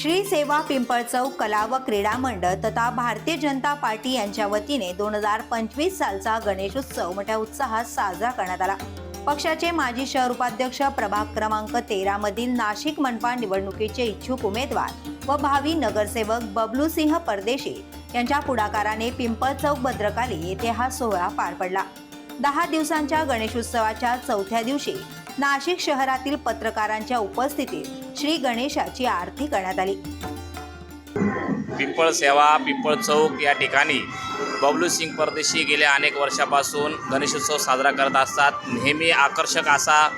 श्री सेवा पिंपळ चौक कला व क्रीडा मंडळ तथा भारतीय जनता पार्टी यांच्या वतीने दोन हजार पंचवीस सालचा गणेशोत्सव मोठ्या उत्साहात साजरा करण्यात आला. पक्षाचे माजी शहर उपाध्यक्ष प्रभाग क्रमांक तेरा मधील नाशिक मनपा निवडणुकीचे इच्छुक उमेदवार व भावी नगरसेवक बबलूसिंह परदेशी यांच्या पुढाकाराने पिंपळ चौक भद्रकाली येथे हा सोहळा पार पडला. दहा दिवसांच्या गणेशोत्सवाच्या चौथ्या दिवशी नाशिक शहरातील पत्रकारांच्या उपस्थितीत श्री गणेशाची आरती करण्यात आली. पिंपळ सेवा पिंपळ चौक या ठिकाणी बबलू सिंग परदेशी गेल्या अनेक वर्षापासून गणेशोत्सव साजरा करत असतात. नेहमी आकर्षक असा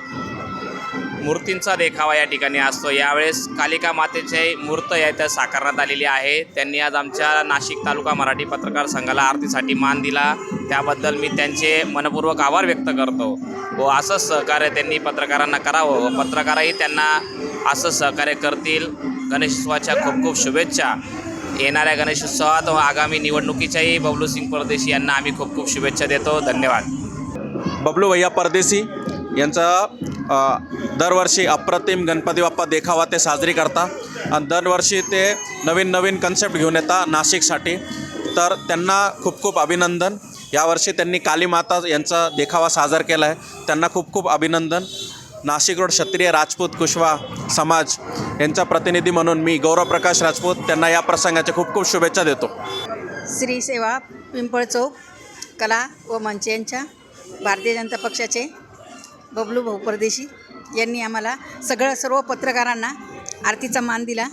मूर्तींचा देखावा या ठिकाणी असतो. यावेळेस कालिका मातेचे मूर्त या इथं साकारण्यात आलेली आहे. त्यांनी आज आमच्या नाशिक तालुका मराठी पत्रकार संघाला आरतीसाठी मान दिला. त्याबद्दल मी त्यांचे मनपूर्वक आभार व्यक्त करतो. व असंच सहकार्य त्यांनी पत्रकारांना करावं व पत्रकारही त्यांना असं सहकार्य करतील. गणेशोत्सवाच्या खूप खूप शुभेच्छा. येणाऱ्या गणेशोत्सवात व आगामी निवडणुकीच्याही बबलू सिंग परदेशी यांना आम्ही खूप खूप शुभेच्छा देतो. धन्यवाद. बबलू भैया परदेशी यांचा दरवर्षी अप्रतिम गणपती बाप्पा देखावा ते साजरी करता आणि दरवर्षी ते नवीन नवीन कन्सेप्ट घेऊन येतात नाशिकसाठी. तर त्यांना खूप खूप अभिनंदन. यावर्षी त्यांनी कालीमाता यांचा देखावा साजर केला आहे त्यांना खूप खूप अभिनंदन. नाशिक रोड क्षत्रिय राजपूत कुशवा समाज यांचा प्रतिनिधी म्हणून मी गौरव प्रकाश राजपूत त्यांना या प्रसंगाच्या खूप खूप शुभेच्छा देतो. श्री सेवा पिंपळ चौक कला व मंच यांच्या भारतीय जनता पक्षाचे बबलू भाऊ परदेशी यांनी आम्हाला सगळं सर्व पत्रकारांना आरतीचा मान दिला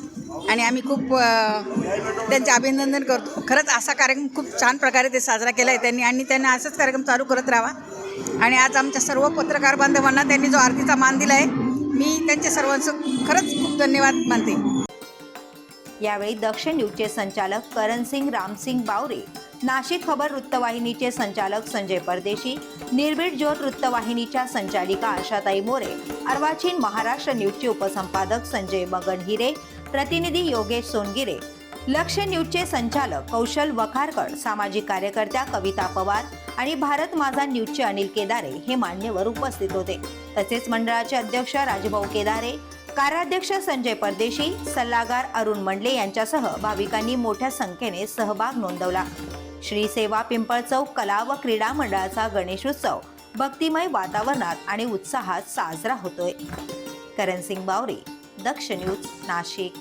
आणि आम्ही खूप त्यांचे अभिनंदन करतो. खरंच असा कार्यक्रम खूप छान प्रकारे ते साजरा केला आहे त्यांनी आणि त्यांना असाच कार्यक्रम चालू करत राहावा. आणि आज आमच्या सर्व पत्रकार बांधवांना त्यांनी जो आरतीचा मान दिला आहे मी त्यांच्या सर्वांचं खरंच खूप धन्यवाद मानते. यावेळी दक्षिण न्यूजचे संचालक करणसिंग रामसिंग बावरे नाशिक खबर वृत्तवाहिनीचे संचालक संजय परदेशी निर्भीड ज्योत वृत्तवाहिनीच्या संचालिका आशाताई मोरे अर्वाचीन महाराष्ट्र न्यूजचे उपसंपादक संजय मगन हिरे प्रतिनिधी योगेश सोनगिरे लक्ष न्यूजचे संचालक कौशल वखारकर सामाजिक कार्यकर्त्या कविता पवार आणि भारत माझा न्यूजचे अनिल केदारे हे मान्यवर उपस्थित होते. तसेच मंडळाचे अध्यक्ष राजभाऊ केदारे कार्याध्यक्ष संजय परदेशी सल्लागार अरुण मंडले यांच्यासह भाविकांनी मोठ्या संख्येने सहभाग नोंदवला. श्री सेवा पिंपळ चौक कला व क्रीडा मंडळाचा गणेशोत्सव भक्तिमय वातावरणात आणि उत्साहात साजरा होतोय. करणसिंग बावरे दक्ष न्यूज नाशिक.